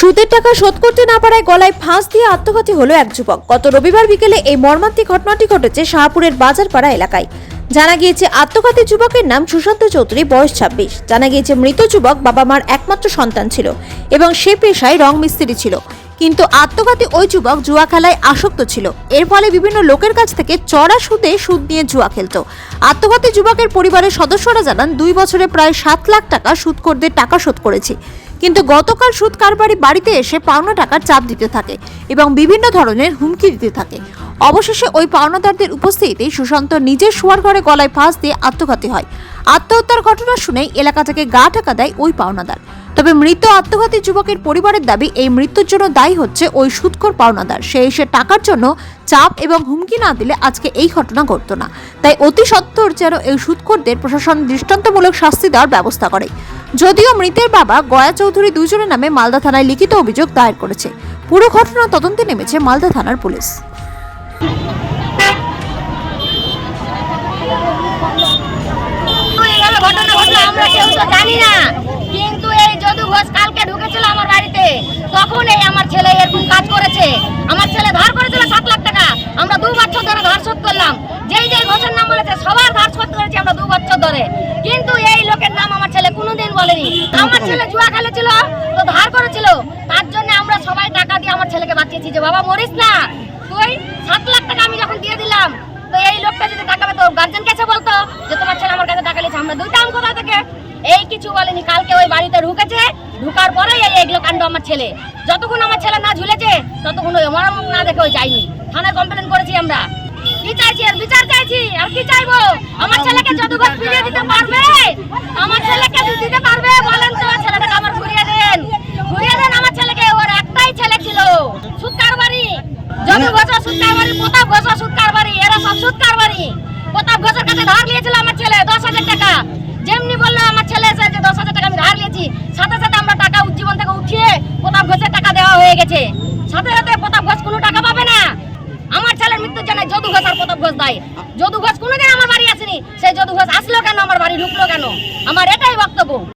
সুদের টাকা শোধ করতে না পারায় গলায় ফাঁস দিয়ে আত্মঘাতী হলো এক যুবক। গত রবিবার বিকেলে এই মর্মান্তিক ঘটনাটি ঘটেছে শাহপুরের বাজারপাড়া এলাকায়। জানা গিয়েছে, আত্মঘাতী যুবকের নাম সুশান্ত চৌধুরী, বয়স ছাব্বিশ। জানা গিয়েছে, মৃত যুবক বাবা মার একমাত্র সন্তান ছিল এবং সে পেশায় রং মিস্ত্রি ছিল। কিন্তু আত্মঘাতী ওই যুবক জুয়া খেলায় আসক্ত ছিল। এর ফলে বিভিন্ন লোকের কাছ থেকে চড়া সুদে সুদ নিয়ে জুয়া খেলত। আত্মঘাতী যুবকের পরিবারের সদস্যরা জানান, দুই বছরে প্রায় সাত লাখ টাকা সুদখোরদের টাকা শোধ করেছে। কিন্তু গতকাল সুদ কারবারি বাড়িতে এসে পাওনা টাকার চাপ দিতে থাকে এবং বিভিন্ন ধরনের হুমকি দিতে থাকে। অবশেষে ওই পাওনাদারদের উপস্থিতিতে সুশান্ত নিজের শোয়ার ঘরে গলায় ফাঁস দিয়ে আত্মঘাতী হয়। আত্মহত্যার ঘটনা শুনেই এলাকা থেকে গা ঢাকা দেয় ওই পাওনাদার। তবে মৃত আত্মঘাতী যুবকের পরিবারের দাবি, এই মৃত্যুর জন্য দায়ী হচ্ছে ওই সুদখোর পাওনাদার। সে এসে টাকার জন্য চাপ এবং হুমকি না দিলে আজকে এই ঘটনা ঘটতো না। তাই অতি সত্বর যেন এই সুদখোরদের প্রশাসন দৃষ্টান্তমূলক শাস্তি দেওয়ার ব্যবস্থা করে। যদিও মৃতের বাবা গয়া চৌধুরী দুজনের নামে মালদা থানায় লিখিত অভিযোগ দায়ের করেছে। পুরো ঘটনা তদন্তে নেমেছে মালদা থানার পুলিশ। আমরা জানি না। যদু ঘোষ কালকে ঢুকেছিল আমার বাড়িতে তখন এই আমার ছেলে এরকম কাজ করেছে। আমার ছেলে ধার করেছিল সাত লাখ টাকা। আমরা দু বছর ধরে ধার শোধ করলাম। যেই যেই ঘোষের নাম বলেছে, সবার ধার শোধ করেছি আমরা দু বছর ধরে। কিন্তু এই লোকের নাম আমার ছেলে কোনোদিন বলেনি। আমার ছেলে জুয়া খেলেছিল তো ধার করেছিল। তার জন্য আমরা সবাই টাকা দিয়ে আমার ছেলেকে বাঁচিয়েছি যে, বাবা, মরিস না। তুই সাত লাখ টাকা আমি যখন দিয়ে দিলাম, তো এই লোকটা যদি টাকা পেতো গার্জেন কাছে বলতো যে তোমার ছেলে আমার কাছে টাকা নিয়েছে আমরা দুইটা অঙ্ক কোথা থেকে এই কিছু বলেনি, কালকে ওই বাড়িতে ঢুকেছে, ঢুকার পরে এই এগুলো কাণ্ড আমার ছেলে। যতক্ষণ আমার ছেলে না ঝুলেছে, ততক্ষণ ওই আমার মুখ না দেখে ওই যায়নি। থানায় কমপ্লেন করেছি আমরা। কি চাইছি আর বিচার চাইছি? আর কি চাইব? আমার ছেলেকে যতবার ফিরিয়ে দিতে পারবে? আমার ছেলেকে দিতে পারবে, বলেন তো ছেলেটাকে আমার ঘুরিয়ে দেন। ঘুরিয়ে দেন, আমার ছেলেকে। ওর একটাই ছেলে ছিল। সুদ কারবারি যদু ঘোষ সুদ কারবারি প্রতাপ ঘোষ সুদ কারবারি এরা সব সুদ কারবারি প্রতাপ ঘোষের কাছে ধার নিয়েছিল আমার ছেলে দশ হাজার টাকা যেমনি বলল আমার ছেলে এসে যে দশ হাজার টাকা আমি ধার নিয়েছি সাথে সাথে আমরা টাকা উজ্জীবন থেকে উঠিয়ে প্রতাপ ঘোষের টাকা দেওয়া হয়ে গেছে। সাথে সাথে প্রতাপ ঘোষ কোনো টাকা পাবে না। আমার ছেলের মৃত্যুর জন্য যদু ঘোষ আর প্রতাপ ঘোষ দায়। যদু ঘোষ কোনোদিন আমার বাড়ি আসেনি। সেই যদু ঘোষ আসলো কেন? আমার বাড়ি ঢুকলো কেন? আমার এটাই বক্তব্য।